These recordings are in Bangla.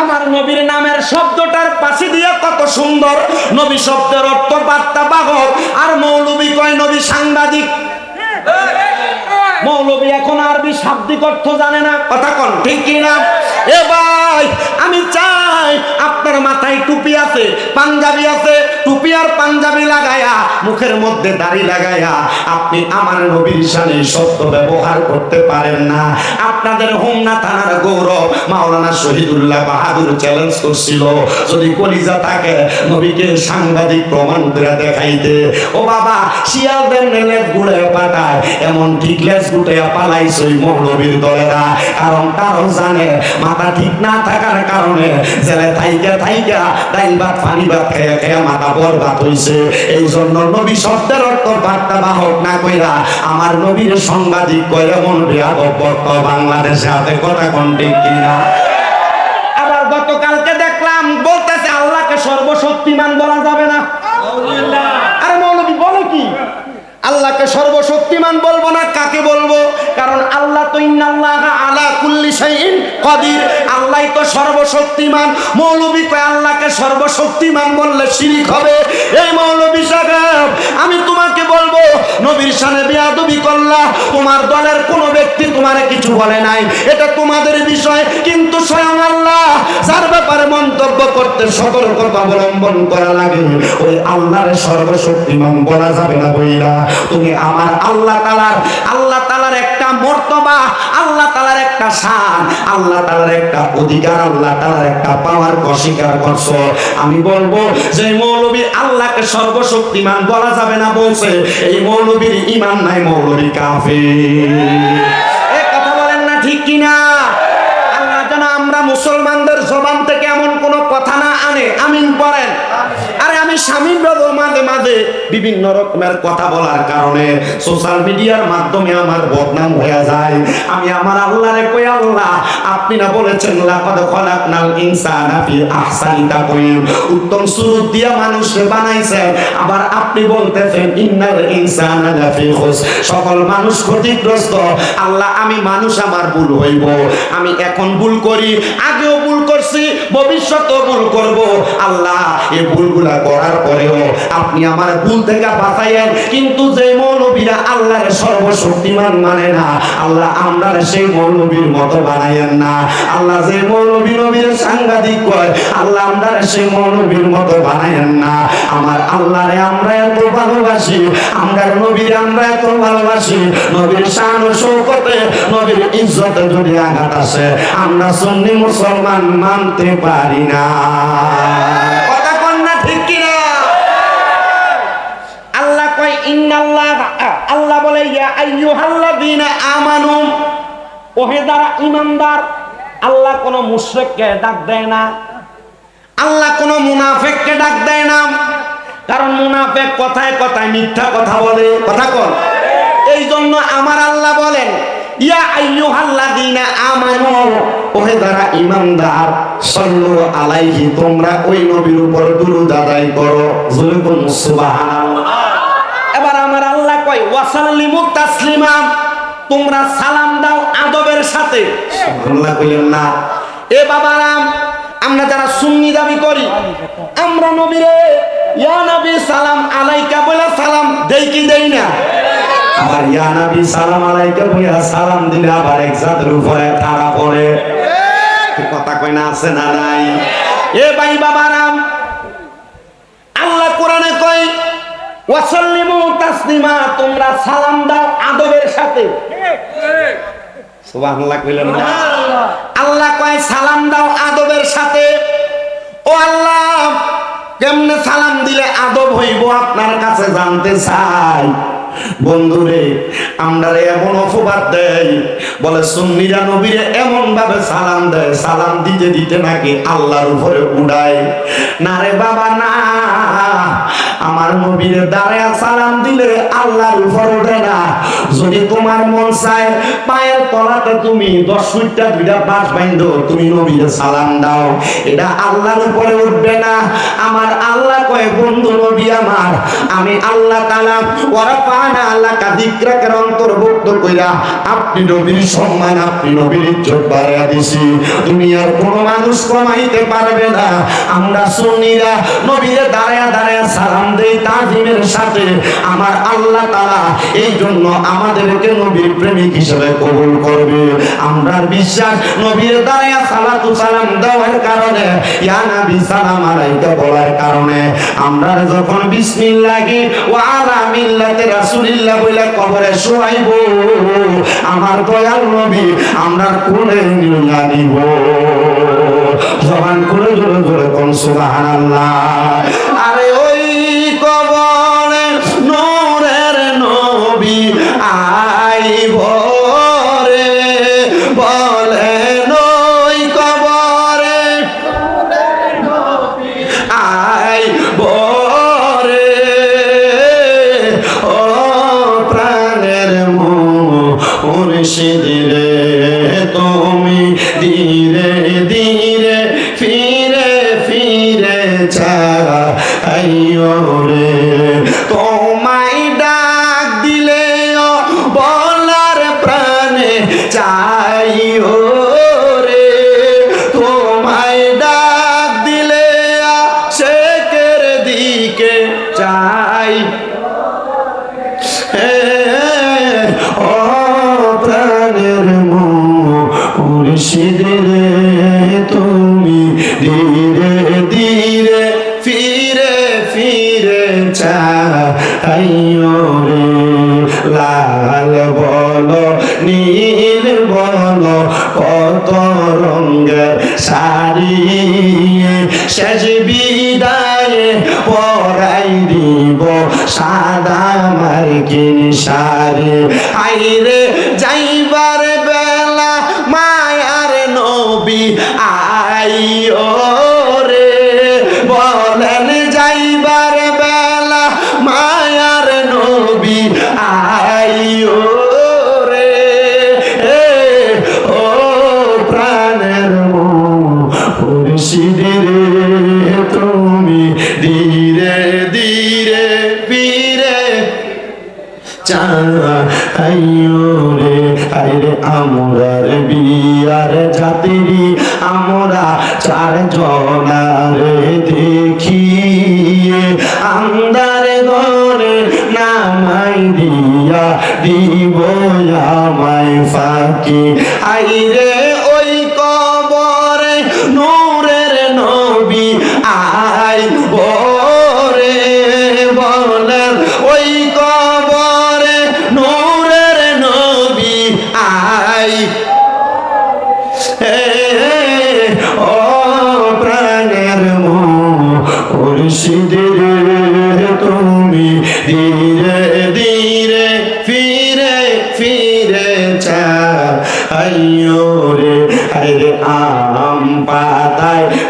আমার নবীর নামের শব্দটার পাশে দিয়ে কত সুন্দর নবী শব্দের অর্থ বার্তা বাহক। আর মৌলবী কয়, নবী সাংবাদিক। মৌলবী এখন আরবি শাব্দিক অর্থ জানে না। কথা কন, ঠিক কিনা? এ ভাই, আমি চাই আপনার মাথায় টুপি আছে, পাঞ্জাবি আছে, টুপি আর পাঞ্জাবি লাগায়া, মুখের মধ্যে দাড়ি লাগায়া, আপনি আমার নবীর সানে সত্য ব্যবহার করতে পারেন না। আপনাদের হোমনা থানার গৌরব মাওলানা শহীদুল্লাহ বাহাদুর চ্যালেঞ্জ করছিল। যদি কলিজা থাকে, নবীকে সাংবাদিক প্রমাণ করে দেখাইতে। ও বাবা, শিয়ালদের নেলে গুড়ে পাঠায়, এমন ঠিক লেজ গুটে পালাইছে ওই মৌলবীর দলেরা। কারণ তারও জানে, মাথা ঠিক না থাকার কারণে জেলে থাইকা থাইকা ডাইল ভাত, পানি ভাত খেয়ে খেয়ে মাথা হইছে। এই জন্য নবী শব্দের অর্থ বার্তা বাহক না কইরা, আমার নবীর সাংবাদিক মন হাতে কথা কোন ঠিক কিনা? আবার গতকালকে দেখলাম, বলতেছে আল্লাহকে সর্বশক্তিমান বলা যাবে না। আরে মৌলবী, বলো কি? আল্লাহকে সর্বশক্তিমান বলব না, কাকে বলব? কারণ আল্লাহ তো ইন্নাল্লাহ আলা কুল্লি শাইইন কদির, আল্লাহ তো সর্বশক্তিমান। মৌলবী কয়, আল্লাহকে সর্বশক্তিমান বললে শিরিক হবে। এই মৌলবী সাহেব, আমি তোমাকে বলব, নবীর সানে বিয়াদবি করলা, তোমার দলের কোন ব্যক্তি তোমারে কিছু বলে নাই। এটা তোমাদের বিষয়, কিন্তু স্বয়ং আল্লাহ যার ব্যাপারে মন্তব্য করতে সতর্কতা অবলম্বন করা লাগে। ওই আল্লাহর সর্বশক্তিমান বলা যাবে না বইরা। তুমি আমার আল্লাহ তালার আল্লাহ তালার একটা মর্তবা, আল্লাহ তালার একটা শান, আল্লাহ তালার একটা অধিকার, আল্লাহ তালার একটা পাওয়ার অস্বীকার করছ। আমি বলব যে মৌলবী আল্লাহকে সর্বশক্তিমান বলা যাবে না বলছে, এই মৌলবীর ইমান নাই মৌলবী কাফে কথা বলেন না ঠিক কিনা? আল্লাহ যেন আমরা মুসলমানদের জবান থেকে এমন কোনো কথা না আনে। আমিন পড়েন। স্বামীর মাঝে মাঝে বিভিন্ন রকমের কথা বলার কারণে সোশ্যাল মিডিয়ার মাধ্যমে আমার বদনাম হয়ে যায়। আমি আমার আল্লাহরে কই, আল্লাহ, আপনি না বলেছেন উত্তম সুরত দিয়া বানাইছেন আবার আপনি বলতেছেন, ইন্নাল খুস সকল মানুষ ক্ষতিগ্রস্ত। আল্লাহ, আমি মানুষ, আমার ভুল হইব। আমি এখন ভুল করি, আগেও ভুল করছি, ভবিষ্যতেও ভুল করব। আল্লাহ, এই ভুলগুলা করার পরেও আপনি আমার ভুল থেকে বাঁচাইয়েন। কিন্তু যে মৌলবীরা আল্লাহর সর্বশক্তিমান মানে না, আল্লাহ আমরা সেই মৌলবীর মতো বানাইয়েন না। আল্লাহ যে মৌলবী নবীর সাংঘাতিক কয়, আল্লাহ আমরা সেই মৌলবীর মতো বানাইয়েন না। আমার আল্লাহরে আমরা এত ভালোবাসি আমরা নবীর আমরা এত ভালোবাসি। নবীর শান ও শৌকতে, নবীর ইজ্জতে যদি আঘাত আসে, আমরা সুন্নি মুসলমান মানতে পারি না। কথা কন না ঠিক কিনা? আল্লাহ কয়, ইন্নাল্লাহ আল্লাহ বলে, ইয়া আমানু। ওহে যারা আল্লাহ কোন মুশরিককে ডাক দেয় না। আল্লাহ কোন মুনাফিককে ডাক দেয় না। কারণ মুনাফিক কথায় কথায় মিথ্যা কথা বলে। কথা কন। এই জন্য আমার আল্লাহ বলেন ইয়া আইয়ুহাল্লাযীনা আমানু। ওহে যারা ঈমানদার, সাল্লু আলাইহি, তোমরা ওই নবীর উপর দুরূদ আদায় করো। জোরে কোন সুবহানাল্লাহ। এবার আমার আল্লাহ কয়, ওয়াসাল্লিমু তাসলিমা। তোমরা সালাম দাও আদবের সাথে। না। এ বাবারাম আমরা যারা সুন্নি দাবি করি, আমরা নবীরে, ইয়া সালাম আলাইকা বলে সালাম দেই কি দেই না? আবার ইয়া নবী সালাম আলাইকা বলে সালাম দিলে আবার এক জাতের উপরে তারা পড়ে। কথা কই না আছে না নাই? এ ভাই বাবারাম আল্লাহ কোরআনে কয় ওয়াসাল্লিমু তাসলিমা তোমরা সালাম দাও আদবের সাথে। সুবহানাল্লাহ কইলেন না? আল্লাহ কয় সালাম দাও আদবের সাথে। ও আল্লাহ কেমনে সালাম দিলে আদব হইব আপনার কাছে জানতে চাই। বন্ধুরে, আমরা এমন অপবাদ দেয় বলে, সুন্নিরা নবীরে এমন ভাবে সালাম দেয়। সালাম দিতে দিতে নাকি আল্লাহর উপরে উড়ায়। না রে বাবা, না। আমার নবীরে দাঁড়ায় সালাম দিলে আল্লাহর উপর ওঠে না। যদি তোমার মন চায়, পায়ের তলাতে তুমি দশ ফুটটা, দুইটা বাস বাইন্ধো তুমি নবীর সালাম দাও। এটা আল্লাহর উপরে উঠবে না। আমার আল্লাহ কয়, বন্ধু নবী আমার, আমি আল্লাহ তাআলা ওরা পানা আল্লাহ কাদিকরাকের অন্তর্ভুক্ত কইরা আপনি নবীর সম্মান, আপনি নবীর ইজ্জত বাড়াইয়া দিছি। দুনিয়ার কোন মানুষ কমাইতে পারবে না। আমরা সুন্নিরা নবীরে দাঁড়ায়া দাঁড়ায়া সালাম দেই তাজিমের সাথে। আমার আল্লাহ তালা এই জন্য আমাদেরকে নবীর প্রেমিক হিসেবে কবুল করবে। আমরা বিশ্বাস, নবীর দাঁড়ায়া সালাতু সালাম দেওয়ার কারণে, ইয়া নবী সালাম আলাইকা বলার কারণে, আমরা যখন বিসমিল্লাহি ওয়া আলা মিল্লাতি রাসূলিল্লাহ বলে কবরে শোয়াইব, আমার দয়াল নবী, আমরা কোলে নিয়ে নিব। জবান করে জোরে জোরে কোন সুবহানাল্লাহ। মুর্শিদ রে তুমি ধীরে ধীরে ফিরে ফিরে চাইও রে। তোমায় ডাক দিলে বলার প্রাণে চাইও রে। তোমায় ডাক দিলে শেখের দিকে চাই মুর্শিদ রে তুমি ধীরে ধীরে ফিরে ফিরে চাইও রে। লাল বলো, নীল বলো, কত রঙের শাড়ি শেষ বিদায়ে পরাই দিব সাদা মার্কিন শাড়ি আইরে যাইবার আইও চার জনারে দেখিয়ে আন্দার ঘরে নামাই দিয়া দিব আমায় ফাঁকি। আইরে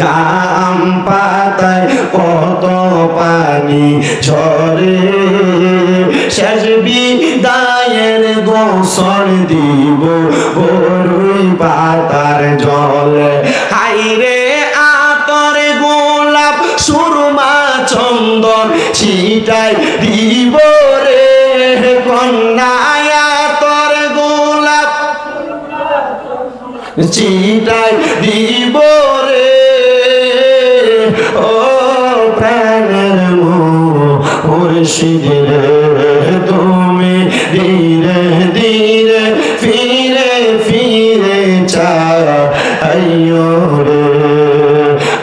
জাম পাতায় কত পানি ঝরে। শেষ বিদায়ের গোসল দিব বরুই পাতার জলে। হাইরে আতর গোলাপ, সুরমা, চন্দন ছিটাই দিব রে। কন্যায় আতর গোলাপ চিটাই দিব রে। ও প্রাণের মুর্শিদ তুমি ধীরে ধীরে ফিরে ফিরে চাইও রে।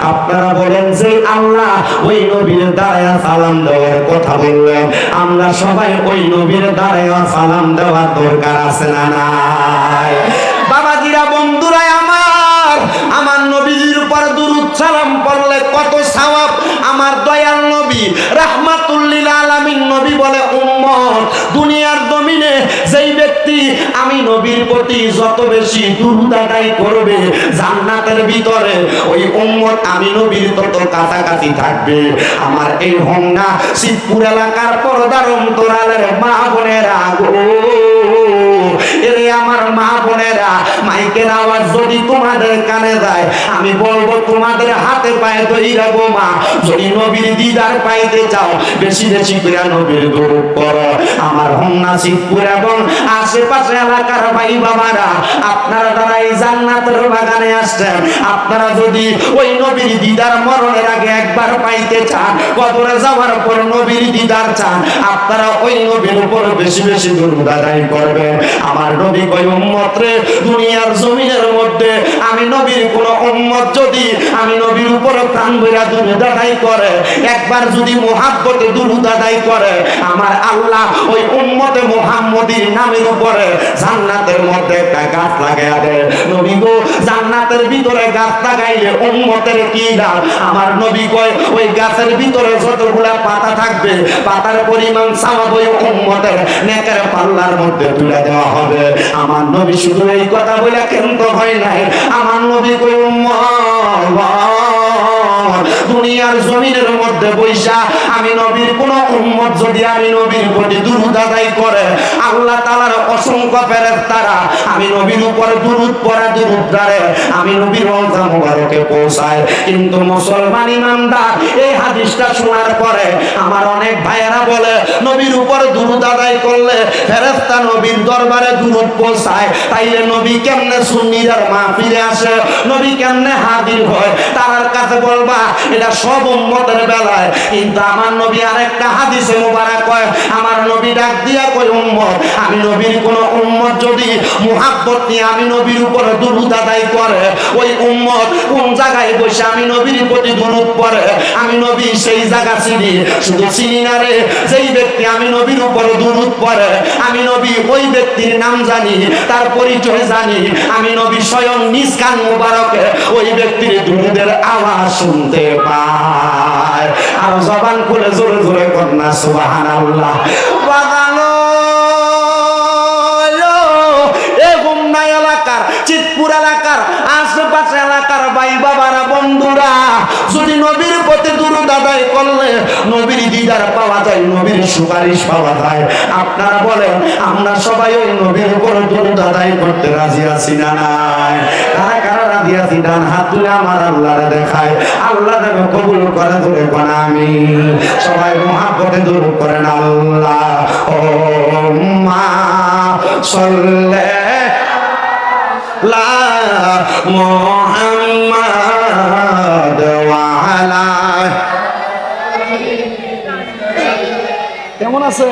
আপনারা বলেন যে আল্লাহ ওই নবীর দ্বারা সালাম দেওয়ার কথা বললেন। আমরা সবাই ওই নবীর দ্বারা সালাম দেওয়ার দরকার আছে না নাই? বাবাজিরা বন্ধুরা আমার আমার নবীজির উপর দুরুদ সালাম পড়লে কত সওয়াব আমার আমার দয়াল নবী রাহমাতুল্লিল আলামিন নবী বলে উম্মত, দুনিয়ার জমিনে যেই ব্যক্তি আমি নবীর প্রতি যত বেশি দুরূদ আদায় করবে, জান্নাতের ভিতরে ওই উম্মত আমি নবীর তত কাছাকাছি থাকবে। আমার এই হোমনা শিবপুর এলাকার পর্দার অন্তরালের মা বোনেরা গো। এরে আমার মা বোনেরা, মাইকের আওয়াজ যদি তোমাদের কানে যায়, আমি বলব তোমাদের হাতে পায়ে তৈরি রাখব মা। যদি নবীর দিদার পাইতে চাও, বেশি বেশি করে নবীর গরু করো আমার হোমনা শিবপুর এবং আশেপাশে এলাকার ভাই বাবারা, আপনারা যারা এই জান্নাতের বাগানে আসছেন, আপনারা যদি ওই নবীর দিদার মরণের আগে একবার পাইতে চান, কবরে যাওয়ার পর নবীর দিদার চান, আপনারা ওই নবীর উপর বেশি বেশি দুরূদ আদায় করবেন। আমার নবী কই উম্মত রে, দুনিয়ার জমিনের মধ্যে আমি নবীর কোন উম্মত যদি আমি নবীর উপর প্রাণ বইরা দুরূদ আদায় করে, একবার যদি মোহাব্বতে দুরূদ আদায় করে, আমার আল্লাহ ওই উম্মতে মুহাম্মদীর নামের উপরে জান্নাতের মধ্যে একটা গাছ লাগাইয়া দেয়। নবী গো, জান্নাতের ভিতরে গাছ লাগাইলে উম্মতের কি লাভ? আমার নবী কয়, ওই গাছের ভিতরে যতগুলা পাতা থাকবে, পাতার পরিমাণ সামাব ওই উম্মতের নেকের পাল্লার মধ্যে তুলে দেওয়া হবে। আমার নবী শুধু এই কথা বলে কেন্দ্র হয় নাই। আমার নবী কই উম্মত দুনিয়ার জমিনের মধ্যে বৈশা, আমি নবীর কোন উম্মত যদি আমি নবীর প্রতি দুরুদ আদায় করে, আল্লাহ তালার অসংখ্য ফেরের তারা আমি নবীর উপর দুরুদ পড়া দ্বারে আমি নবীর রমজা মুবারকে পৌঁছায়। কিন্তু মুসলমান ইমানদার, এই হাদিসটা শোনার পরে আমার অনেক ভাইয়েরা বলে, নবীর উপর দুরুদ আদায় করলে ফেরেস্তা নবীর দরবারে দুরুদ পৌঁছায়। তাইলে নবী কেমনে সুন্নিদের মা ফিরে আসে? নবী কেমনে হাজির হয়? তার কাছে বলবা এটা সব উম্মতের বেলায়। কিন্তু আমার নবী আরেকটা হাদিসে মোবারক কয়, আমার নবী ডাক দিয়া কই উম্মত, আমি নবীর কোন উম্মত যদি মুহাব্বত নিয়ে আমি নবীর উপর দুরুদ আদায় করে, ওই উম্মত কোন জায়গায় বসে আমি নবীর প্রতি দুরুদ পড়ে? আমি নবী সেই জায়গা চিনি, শুধু চিনি না রে, যেই ব্যক্তি আমি নবীর উপর দুরুদ পড়ে, আমি নবী ওই ব্যক্তির নাম জানি, তার পরিচয় জানি, আমি নবী স্বয়ং নিজ কান মুবারকে ওই ব্যক্তির দুরুদের আওয়াজ শুনতে পায় আর জবান খুলে জোরে জোরে কন্যা বন্ধুরা, যদি নবীর করলে পাওয়া যায়, নবীর সুপারিশ পাওয়া আপনারা বলেন, আমরা সবাই ওই নবীর উপর দুরুদ করতে রাজি আছি না নাই? রাজি ডান হাত তুলে আমার আল্লাহরে দেখায়। আল্লাহ দেবে কবুল করে ধরে কোন আমি সবাই মহাপথে দূর করেন আল্লাহ। ও মা সল্লে লা মোহাম্মদ ওয়ালা কেমন আছে